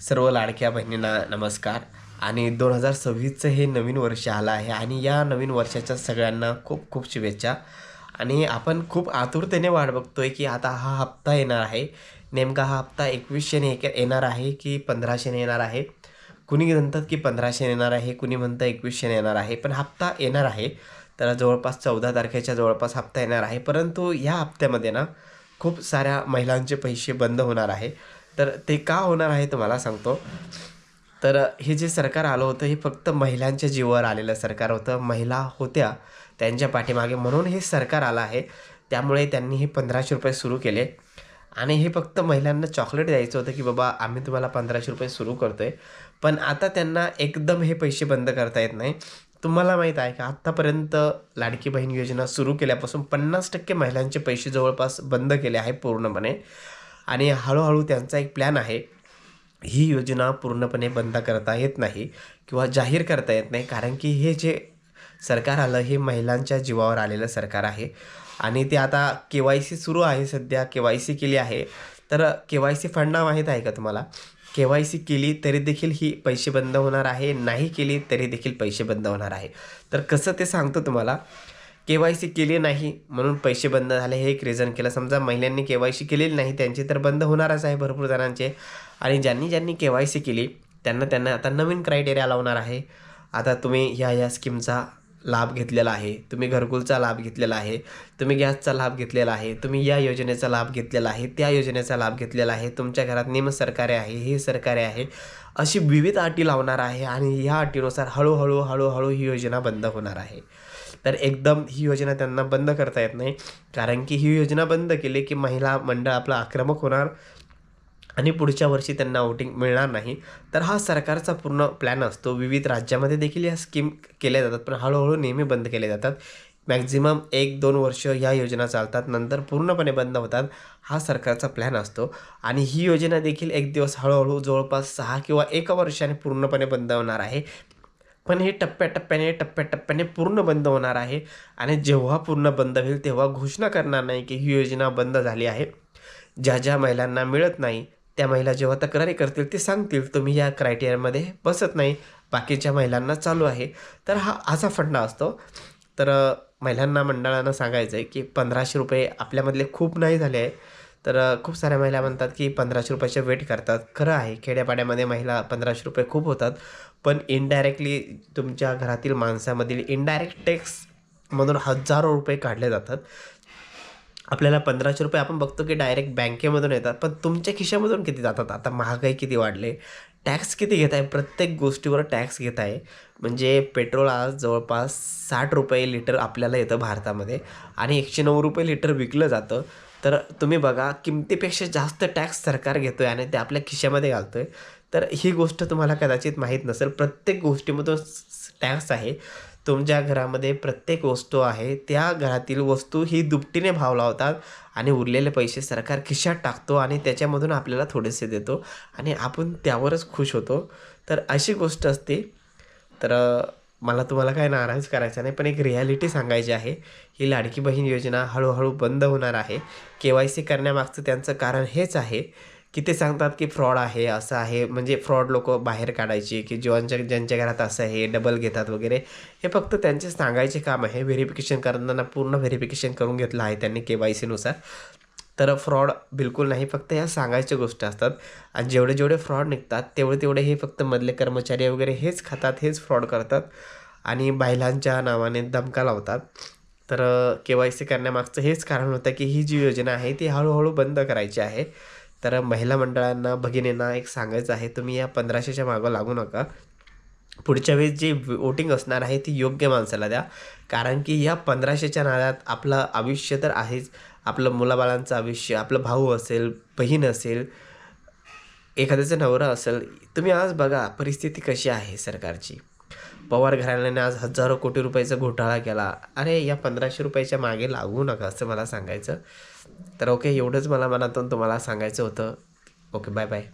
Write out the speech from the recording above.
सर्व लाडक्या बहिणींना नमस्कार. आणि दोन हजार सव्वीसचं हे नवीन वर्ष आलं आहे आणि या नवीन वर्षाच्या सगळ्यांना खूप खूप शुभेच्छा. आणि आपण खूप आतुरतेने वाट बघतोय की आता हा हप्ता येणार आहे. नेमका हा हप्ता एकवीसशेने एक येणार आहे की पंधराशेने येणार आहे? कुणी म्हणतात की पंधराशे येणार आहे? कुणी म्हणतं एकवीसशेने येणार आहे? पण हप्ता येणार आहे. तर जवळपास चौदा तारखेच्या जवळपास हप्ता येणार आहे. परंतु या हप्त्यामध्ये ना खूप साऱ्या महिलांचे पैसे बंद होणार आहे. तर ते का होणार आहे तुम्हाला सांगतो. तर हे जे सरकार आलं होतं हे फक्त महिलांच्या जीवावर आलेलं सरकार होतं. महिला होत्या त्यांच्या पाठीमागे म्हणून हे सरकार आलं आहे. त्यामुळे त्यांनी हे पंधराशे रुपये सुरू केले. आणि हे फक्त महिलांना चॉकलेट द्यायचं होतं की बाबा आम्ही तुम्हाला पंधराशे रुपये सुरू करतो आहे पण आता त्यांना एकदम हे पैसे बंद करता येत नाही. तुम्हाला माहीत आहे का आत्तापर्यंत लाडकी बहीण योजना सुरू केल्यापासून पन्नास टक्के महिलांचे पैसे जवळपास बंद केले आहे पूर्णपणे. आणि हळूहळू त्यांचा एक प्लॅन आहे. ही योजना पूर्णपणे बंद करता येत नाही किंवा जाहीर करता येत नाही. कारण की हे जे सरकार आलं हे महिलांच्या जीवावर आलेलं सरकार आहे. आणि ते आता के वाय सी सुरू आहे सध्या. के वाय सी केली आहे. तर के वाय सी फंडा माहीत आहे का तुम्हाला? के वाय सी केली तरी देखील ही पैसे बंद होणार आहे. नाही केली तरी देखील पैसे बंद होणार आहे. तर कसं ते सांगतो तुम्हाला? के वाय सी केली नाही म्हणून पैसे बंद झाले. हे एक रिझन केलं. समजा महिलांनी के वाय सी केलेली नाही त्यांचे तर बंद होणारच आहे भरपूर जणांचे. आणि ज्यांनी ज्यांनी के वाय सी केली त्यांना त्यांना आता नवीन क्रायटेरिया लावणार आहे. आता तुम्ही ह्या ह्या स्कीमचा लाभ घेतलेला आहे. तुम्ही घरकुलचा लाभ घेतलेला आहे. तुम्ही गॅसचा लाभ घेतलेला आहे. तुम्ही या योजनेचा लाभ घेतलेला आहे. त्या योजनेचा लाभ घेतलेला आहे. तुमच्या घरात निम सरकारे आहे हे सरकारी आहे. अशी विविध अटी लावणार आहे आणि या अटीनुसार हळूहळू हळूहळू ही योजना बंद होणार आहे. तर एकदम ही योजना त्यांना बंद करता येत नाही. कारण की ही योजना बंद केली की महिला मंडळ आपलं आक्रमक होणार आणि पुढच्या वर्षी त्यांना वोटिंग मिळणार नाही. तर हा सरकारचा पूर्ण प्लॅन असतो. विविध राज्यामध्ये देखील या स्कीम केल्या जातात पण हळूहळू नेहमी बंद केले जातात. मॅक्झिमम एक दोन वर्ष ह्या योजना चालतात नंतर पूर्णपणे बंद होतात. हा सरकारचा प्लॅन असतो. आणि ही योजना देखील एक दिवस हळूहळू जवळपास सहा किंवा एका वर्षाने पूर्णपणे बंद होणार आहे. पण हे टप्प्याटप्प्याने टप्प्याटप्प्याने पूर्ण बंद होणार आहे. आणि जेव्हा पूर्ण बंद होईल तेव्हा घोषणा करणार नाही की ही योजना बंद झाली आहे. ज्या ज्या महिलांना मिळत नाही त्या महिला जेव्हा तक्रारी करतील ते सांगतील तुम्ही या क्रायटेरियामध्ये बसत नाही. बाकीच्या महिलांना चालू आहे. तर हा असा फंडा असतो. तर महिलांना मंडळानं सांगायचं आहे की पंधराशे रुपये आपल्यामधले खूप नाही झाले आहे तर खूप साऱ्या महिला म्हणतात की पंधराशे रुपयाचे वेट करतात. खरं आहे खेड्यापाड्यामध्ये महिला पंधराशे रुपये खूप होतात. पण इनडायरेक्टली तुमच्या घरातील माणसामधील इनडायरेक्ट टॅक्समधून हजारो रुपये काढले जातात. आपल्याला पंधराशे रुपये आपण बघतो की डायरेक्ट बँकेमधून येतात. पण तुमच्या खिशामधून किती जातात? आता महागाई किती वाढले टॅक्स किती घेत आहे? प्रत्येक गोष्टीवर टॅक्स घेत आहे. म्हणजे पेट्रोल आज जवळपास साठ रुपये लिटर आपल्याला येतं भारतामध्ये. आणि एकशे नऊ रुपये लिटर विकलं जातं. तर तुम्ही बघा किमतीपेक्षा जास्त टॅक्स सरकार घेतो आहे आणि ते आपल्या खिशामध्ये घालतो आहे तर ही गोष्ट तुम्हाला कदाचित माहीत नसेल. प्रत्येक गोष्टीमधून टॅक्स आहे. तुमच्या घरामध्ये प्रत्येक वस्तू आहे. त्या घरातील वस्तू ही दुपटीने भाव लावतात आणि उरलेले पैसे सरकार खिशात टाकतो आणि त्याच्यामधून आपल्याला थोडेसे देतो आणि आपण त्यावरच खुश होतो. तर अशी गोष्ट असते. तर मला तुम्हाला काय नाराज करायचं नाही पण एक रियालिटी सांगायची आहे. ही लाडकी बहीण योजना हळूहळू बंद होणार आहे. के वाय सी करण्यामागचं त्यांचं कारण हेच आहे की ते सांगतात की फ्रॉड आहे असं आहे. म्हणजे फ्रॉड लोक बाहेर काढायची की ज्यांच्या ज्यांच्या घरात असं आहे डबल घेतात वगैरे. हे फक्त त्यांचे सांगायचे काम आहे. व्हेरिफिकेशन करताना पूर्ण व्हेरिफिकेशन करून घेतलं आहे त्यांनी के वाय सीनुसार तर फ्रॉड बिलकुल नाही फक्त ह्या सांगायच्या गोष्टी असतात. आणि जेवढे जेवढे फ्रॉड निघतात तेवढे तेवढे हे फक्त मधले कर्मचारी वगैरे हेच खातात हेच फ्रॉड करतात. आणि बायलांच्या नावाने दमका लावतात. तर के वाय सी करण्यामागचं हेच कारण होतं की ही जी योजना आहे ती हळूहळू बंद करायची आहे. तर महिला मंडळांना भगिनींना एक सांगायचं आहे तुम्ही या पंधराशेच्या मागं लागू नका. पुढच्या वेळेस जी वोटिंग असणार आहे ती योग्य माणसाला द्या. कारण की या पंधराशेच्या नादात आपलं आयुष्य तर आहेच. आपलं मुलाबाळांचं आयुष्य आपलं भाऊ असेल बहीण असेल एखाद्याचा नवरा असेल तुम्ही आज बघा परिस्थिती कशी आहे सरकारची. पवार घराण्याने आज हजारो कोटी रुपयाचा घोटाळा केला. अरे या पंधराशे रुपयाच्या मागे लागू नका असं मला सांगायचं. तर ओके एवढंच मला मनातून तुम्हाला सांगायचं होतं. Okay bye bye